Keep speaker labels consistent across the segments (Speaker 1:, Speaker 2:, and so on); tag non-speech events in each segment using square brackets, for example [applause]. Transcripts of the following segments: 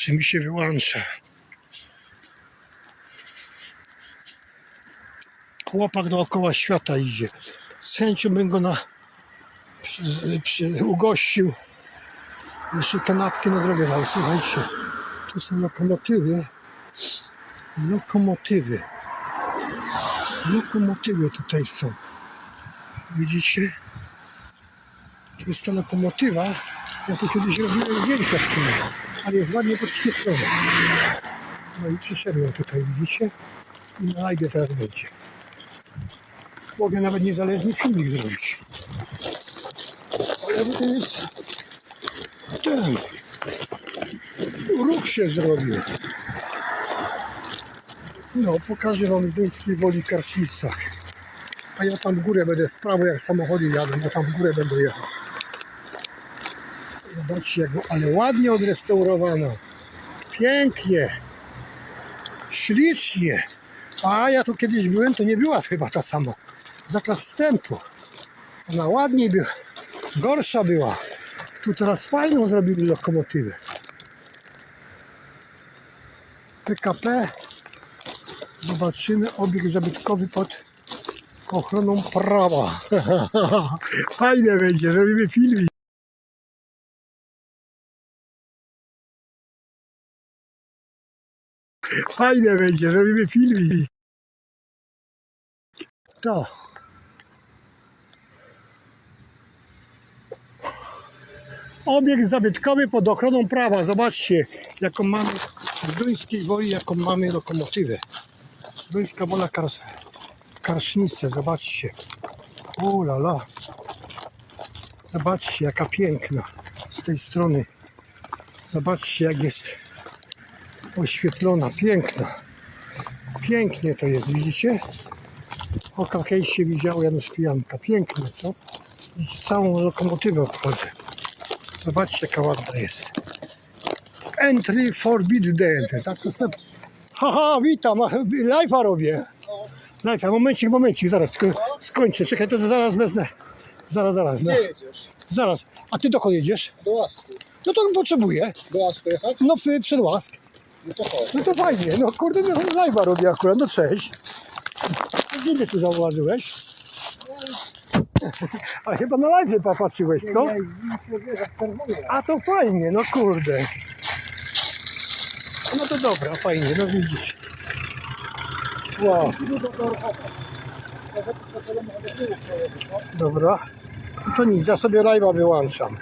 Speaker 1: że mi się wyłącza. Chłopak dookoła świata idzie. Z chęcią bym go na, przy, przy, ugościł. Jeszcze kanapki na drogę dał. Słuchajcie, tu są lokomotywy. Lokomotywy. Lokomotywy tutaj są. Widzicie? To jest ta lokomotywa. Ja tu kiedyś robiłem zdjęcia w sumie, ale jest ładnie podświetlona. No i przyszedłem tutaj, widzicie? I na live teraz będzie. Mogę nawet niezależny filmik zrobić. Ale to jest ten ruch się zrobił. No, pokażę wam Duńskiej Woli Karsznicach. A ja tam w górę będę w prawo jak samochody jadą, bo tam w górę będę jechał. Zobaczcie, jak, ale ładnie odrestaurowano. Pięknie. Ślicznie. A ja tu kiedyś byłem, to nie była chyba ta sama. Zakaz wstępu. Ona ładniej była. Gorsza była. Tu teraz fajną zrobili lokomotywę. PKP. Zobaczymy obiekt zabytkowy pod ochroną prawa. [laughs] Fajne będzie, zrobimy filmik. Fajne będzie, zrobimy filmik. To. Obiekt zabytkowy pod ochroną prawa. Zobaczcie, jaką mamy w Duńskiej Woli, jaką mamy lokomotywę. Duńska Wola Kars zobaczcie. O la la. Zobaczcie, jaka piękna z tej strony. Zobaczcie, jak jest oświetlona, piękna. Pięknie to jest, widzicie? Oka kiedyś się widziało Janusz Pijanka. Piękne, co? Całą lokomotywę obchodzę. Zobaczcie, jaka ładna jest. Entry forbidden. Sobie... Haha, witam, live'a robię. Live'a, momencik, momencik, zaraz, skończę. Czekaj, to zaraz wezmę. Zaraz, zaraz, no.
Speaker 2: Gdzie jedziesz?
Speaker 1: zaraz. A ty dokąd jedziesz?
Speaker 2: Do łaski.
Speaker 1: No to potrzebuję.
Speaker 2: Do łaski jechać?
Speaker 1: No przed łask.
Speaker 2: No to chodź.
Speaker 1: No to fajnie, no kurde, no live'a robię akurat, no cześć. Gdzie mnie tu zauważyłeś? [laughs] A chyba na live popatrzyłeś, co? A to fajnie, no kurde. No to dobra, fajnie, no widzisz. Wow, dobra. To nic, ja sobie live'a wyłączam.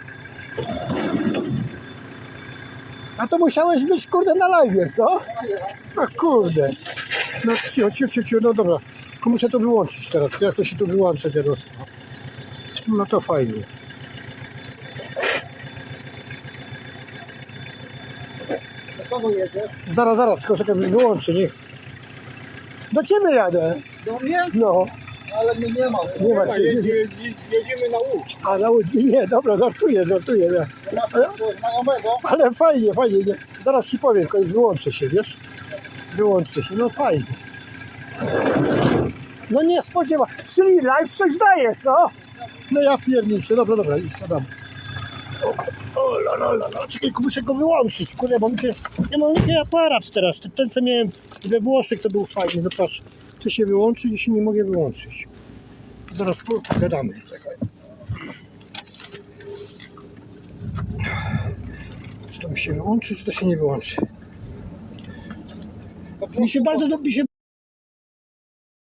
Speaker 1: A to musiałeś być kurde na live, co? No kurde. No cicho, cicho, cicho, cicho, no dobra. Tylko muszę to wyłączyć teraz. Jak to się tu wyłącza teraz? No to fajnie.
Speaker 2: Do kogo jedziesz?
Speaker 1: Zaraz, zaraz, tylko czekaj, wyłączę, nie. Do ciebie jadę.
Speaker 2: Do mnie?
Speaker 1: No,
Speaker 2: Ale mnie nie ma.
Speaker 1: Nie ma cię.
Speaker 2: Jedziemy na Łódź.
Speaker 1: a na Łódź- nie, dobra, żartuję, żartuję. Nie. Ale fajnie, fajnie. Nie. Zaraz ci powiem, wyłączę się, wiesz? Wyłączę się, no fajnie. No nie spodziewa. Czyli live coś daje, co? No ja pierniczę, dobra, dobra, już siadam. O. Czekaj, muszę go wyłączyć, kurde, bo mi się... Ja mam taki aparat teraz, ten co miałem we Włoszech to był fajny, no patrz. Chcę się wyłączyć i się nie mogę wyłączyć. Zaraz po- pogadamy, czekaj. Czy to mi się wyłączy, czy to się nie wyłączy? Mi się bardzo, do- mi się